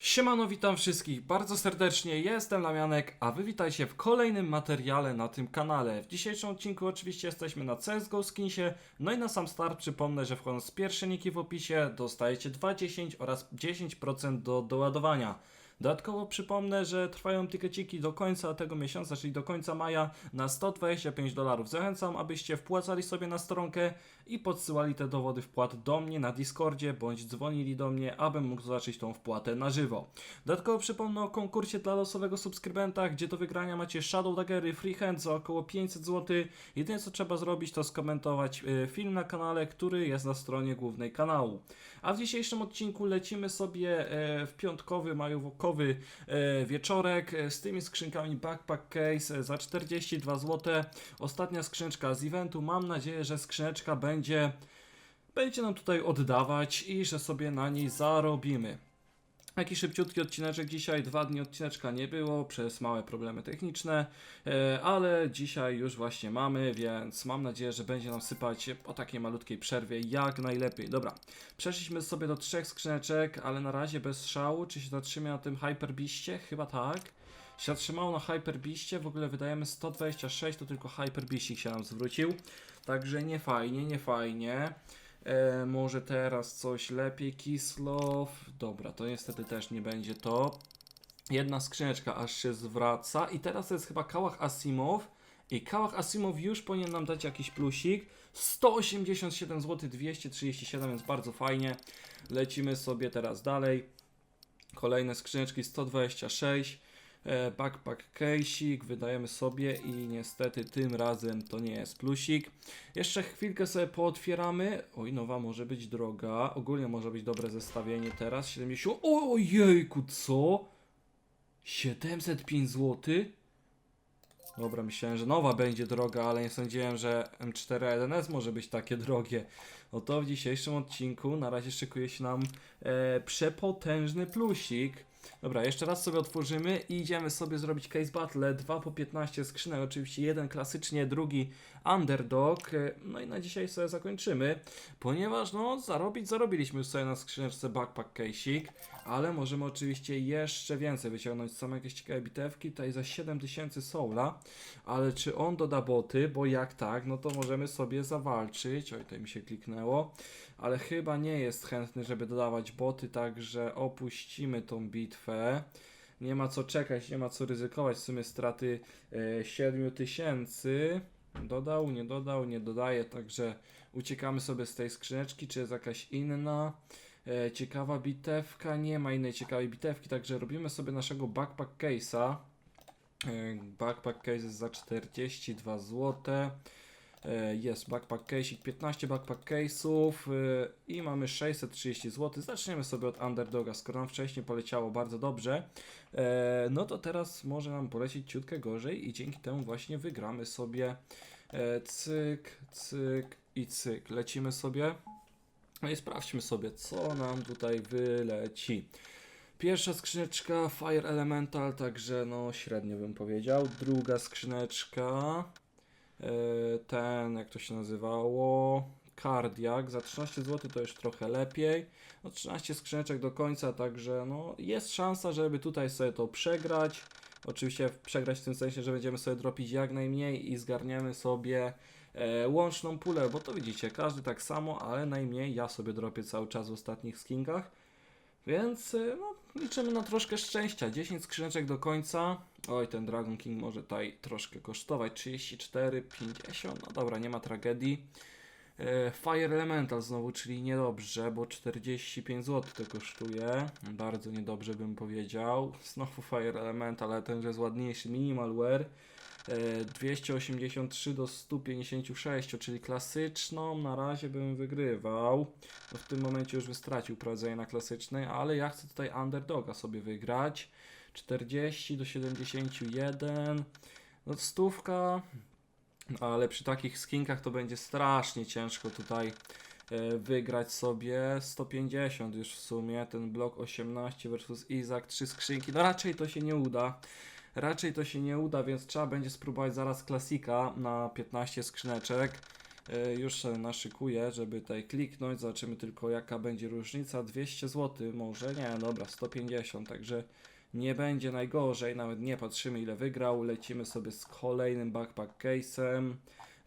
Siemano, witam wszystkich bardzo serdecznie, jestem Lamianek, a wy witajcie w kolejnym materiale na tym kanale. W dzisiejszym odcinku oczywiście jesteśmy na CSGO Skinsie, no i na sam start przypomnę, że wchodząc pierwsze niki w opisie dostajecie 2,10 oraz 10% do doładowania. Dodatkowo przypomnę, że trwają tykeciki do końca tego miesiąca, czyli do końca maja na 125 dolarów. Zachęcam, abyście wpłacali sobie na stronkę i podsyłali te dowody wpłat do mnie na Discordzie, bądź dzwonili do mnie, abym mógł zobaczyć tą wpłatę na żywo. Dodatkowo przypomnę o konkursie dla losowego subskrybenta, gdzie do wygrania macie Shadow Daggery Freehand za około 500 zł. Jedyne co trzeba zrobić to skomentować y, film na kanale, który jest na stronie głównej kanału. A w dzisiejszym odcinku lecimy sobie e, w piątkowy, majówkowy e, wieczorek e, z tymi skrzynkami Backpack Case e, za 42 zł. Ostatnia skrzyneczka z eventu. Mam nadzieję, że skrzyneczka będzie, będzie nam tutaj oddawać i że sobie na niej zarobimy. Taki szybciutki odcineczek dzisiaj, dwa dni odcineczka nie było przez małe problemy techniczne, e, ale dzisiaj już właśnie mamy, więc mam nadzieję, że będzie nam sypać po takiej malutkiej przerwie jak najlepiej. Dobra, przeszliśmy sobie do trzech skrzyneczek, ale na razie bez szału. Czy się zatrzyma na tym Hyperbeastie? Chyba tak. Się zatrzymało na Hyperbeastie, w ogóle wydajemy 126, to tylko Hyperbeastik się nam zwrócił. Także nie fajnie, nie fajnie. E, może teraz coś lepiej, Kislow. Dobra, to niestety też nie będzie to. Jedna skrzyneczka aż się zwraca i teraz to jest chyba Kałach Asimow. I Kałach Asimow już powinien nam dać jakiś plusik. 187 zł 237, więc bardzo fajnie. Lecimy sobie teraz dalej. Kolejne skrzyneczki 126. E, backpack case'ik wydajemy sobie i niestety tym razem to nie jest plusik. Jeszcze chwilkę sobie pootwieramy. Oj, nowa może być droga. Ogólnie może być dobre zestawienie teraz. 70. Ojejku, co? 705 zł? Dobra, myślałem, że nowa będzie droga, ale nie sądziłem, że M4A1S może być takie drogie. Oto w dzisiejszym odcinku na razie szykuje się nam e, przepotężny plusik. Dobra, jeszcze raz sobie otworzymy i idziemy sobie zrobić case battle. 2 po 15 skrzynek, oczywiście jeden klasycznie, drugi underdog. No i na dzisiaj sobie zakończymy, ponieważ no zarobić zarobiliśmy już sobie na skrzyneczce backpack case'ik, ale możemy oczywiście jeszcze więcej wyciągnąć. Są jakieś ciekawe bitewki, tutaj za 7000 soula, ale czy on doda boty, bo jak tak, no to możemy sobie zawalczyć. Oj, tutaj mi się kliknęło ale chyba nie jest chętny, żeby dodawać boty, także opuścimy tą bitwę. Nie ma co czekać, nie ma co ryzykować. W sumie straty e, 7000. Dodał, nie dodał, nie dodaje, także uciekamy sobie z tej skrzyneczki. Czy jest jakaś inna? E, ciekawa bitewka, nie ma innej ciekawej bitewki, także robimy sobie naszego backpack case'a. E, backpack case jest za 42 złote. E, Jest backpack case, 15 backpack case'ów e, i mamy 630 zł. Zaczniemy sobie od underdoga, skoro nam wcześniej poleciało bardzo dobrze, e, no to teraz może nam polecieć ciutkę gorzej i dzięki temu właśnie wygramy sobie cyk, cyk i cyk. Lecimy sobie. No i sprawdźmy sobie, co nam tutaj wyleci. Pierwsza skrzyneczka Fire Elemental, także no średnio bym powiedział. Druga skrzyneczka ten, jak to się nazywało, Cardiac za 13 zł to już trochę lepiej. No 13 skrzyneczek do końca, także no jest szansa, żeby tutaj sobie to przegrać. Oczywiście przegrać w tym sensie, że będziemy sobie dropić jak najmniej i zgarniemy sobie e, łączną pulę, bo to widzicie, każdy tak samo, ale najmniej ja sobie dropię cały czas w ostatnich skinkach. Więc e, no, liczymy na troszkę szczęścia. 10 skrzyneczek do końca. Oj, ten Dragon King może tutaj troszkę kosztować. 34, 50. No dobra, nie ma tragedii. E, Fire Elemental znowu, czyli niedobrze, bo 45 zł to kosztuje. Bardzo niedobrze bym powiedział. Znowu Fire Elemental, ale ten, że jest ładniejszy. Minimalware. E, 283 do 156, czyli klasyczną na razie bym wygrywał. No w tym momencie już bym stracił prowadzenie na klasycznej, ale ja chcę tutaj underdoga sobie wygrać. 40 do 71. No stówka. Ale przy takich skinkach to będzie strasznie ciężko tutaj e, wygrać sobie 150 już w sumie. Ten blok 18 versus Izak, trzy skrzynki. No raczej to się nie uda. Raczej to się nie uda, więc trzeba będzie spróbować zaraz klasika na 15 skrzyneczek. E, Już sobie naszykuję, żeby tutaj kliknąć. Zobaczymy tylko jaka będzie różnica. 200 zł może? Nie, dobra, 150, także nie będzie najgorzej. Nawet nie patrzymy ile wygrał. Lecimy sobie z kolejnym backpack case'em.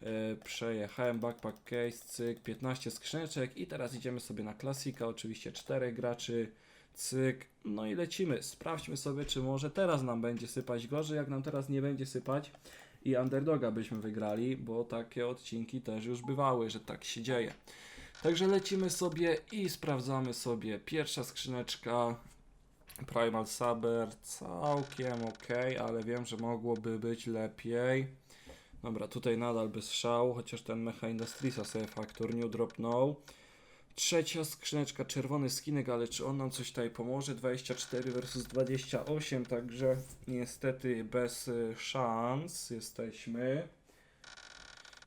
E, Przejechałem backpack case, cyk, 15 skrzyneczek i teraz idziemy sobie na klasika, oczywiście 4 graczy, cyk, no i lecimy. Sprawdźmy sobie, czy może teraz nam będzie sypać gorzej, jak nam teraz nie będzie sypać i underdoga byśmy wygrali, bo takie odcinki też już bywały, że tak się dzieje. Także lecimy sobie i sprawdzamy sobie. Pierwsza skrzyneczka Primal Saber całkiem ok, ale wiem, że mogłoby być lepiej. Dobra, tutaj nadal bez szału, chociaż ten Mecha Industriesa sobie faktor nie dropnął. Trzecia skrzyneczka, czerwony skinek, ale czy on nam coś tutaj pomoże? 24 versus 28, także niestety bez y, szans jesteśmy.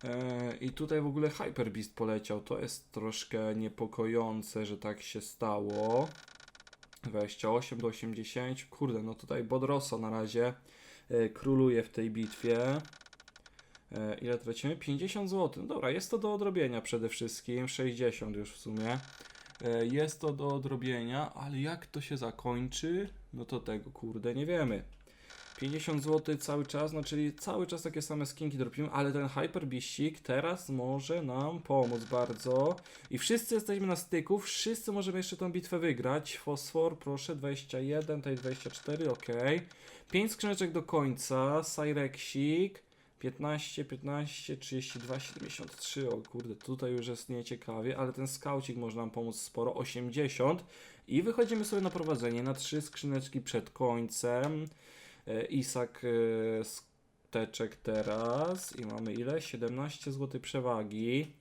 E, I tutaj w ogóle Hyper Beast poleciał. To jest troszkę niepokojące, że tak się stało. 28 do 80. Kurde, no tutaj Bodroso na razie e, króluje w tej bitwie. E, ile tracimy? 50 zł. Dobra, jest to do odrobienia przede wszystkim. 60 już w sumie. E, jest to do odrobienia, ale jak to się zakończy? No to tego kurde nie wiemy. 50 zł cały czas, no czyli cały czas takie same skinki dropimy, ale ten Hyper Beastik teraz może nam pomóc bardzo. I wszyscy jesteśmy na styku, wszyscy możemy jeszcze tą bitwę wygrać. Fosfor, proszę, 21, tutaj 24, ok. 5 skrzyneczek do końca, Cyrexik, 15, 15, 32, 73, o kurde, tutaj już jest nieciekawie, ale ten skaucik może nam pomóc sporo, 80. I wychodzimy sobie na prowadzenie na 3 skrzyneczki przed końcem. E, Isak e, steczek teraz i mamy ile? 17 zł przewagi.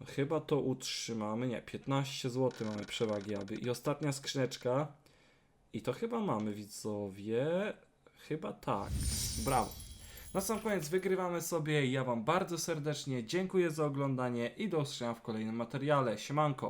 No, Chyba to utrzymamy. Nie, 15 zł mamy przewagi, aby. I ostatnia skrzyneczka. I to chyba mamy, widzowie. Chyba tak. Brawo. Na sam koniec wygrywamy sobie. Ja Wam bardzo serdecznie dziękuję za oglądanie i do usłyszenia w kolejnym materiale. Siemanko.